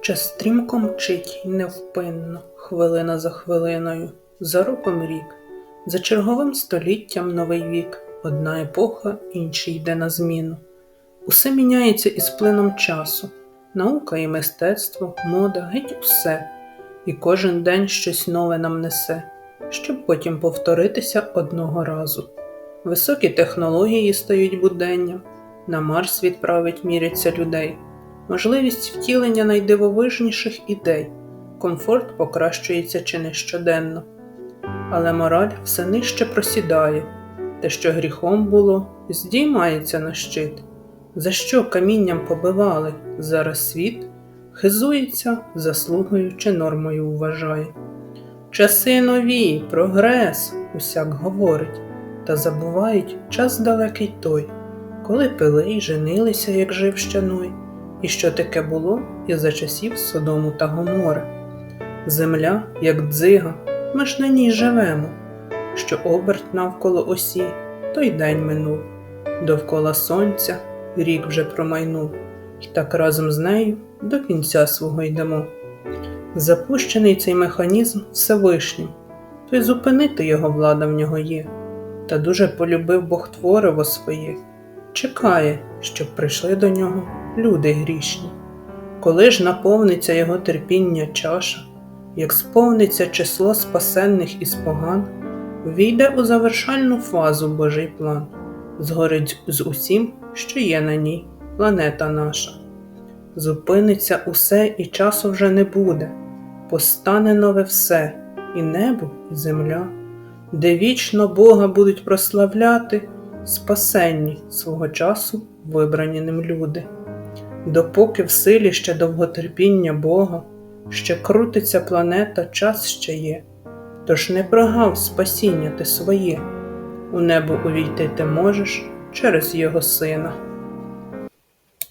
Час стрімко мчить невпинно, хвилина за хвилиною, за роком рік, за черговим століттям новий вік, одна епоха іншій йде на зміну. Усе міняється із плином часу, наука і мистецтво, мода, геть усе, і кожен день щось нове нам несе, щоб потім повторитися одного разу. Високі технології стають буденням, на Марс відправить міряться людей можливість втілення найдивовижніших ідей, комфорт покращується чи не щоденно. Але мораль все нижче просідає, те, що гріхом було, здіймається на щит. За що камінням побивали, зараз світ хизується заслугою чи нормою вважає. Часи нові, прогрес, усяк говорить, та забувають час далекий той, коли пили й женилися, як жив ще Ной. І що таке було і за часів Содому та Гомора. Земля, як дзига, ми ж на ній живемо, що оберт навколо осі, той день минув, довкола сонця рік вже промайнув, і так разом з нею до кінця свого йдемо. Запущений цей механізм Всевишнім, то й зупинити його влада в нього є, та дуже полюбив Бог твориво своє, чекає, щоб прийшли до нього люди грішні. Коли ж наповниться його терпіння чаша, як сповниться число спасенних із поган, війде у завершальну фазу Божий план, згорить з усім, що є на ній, планета наша. Зупиниться усе і часу вже не буде, постане нове все, і небо, і земля, де вічно Бога будуть прославляти, спасенні свого часу вибрані ним люди допоки в силі ще довготерпіння Бога, ще крутиться планета, час ще є, тож не прогав спасіння ти своє, у небо увійти ти можеш через Його Сина.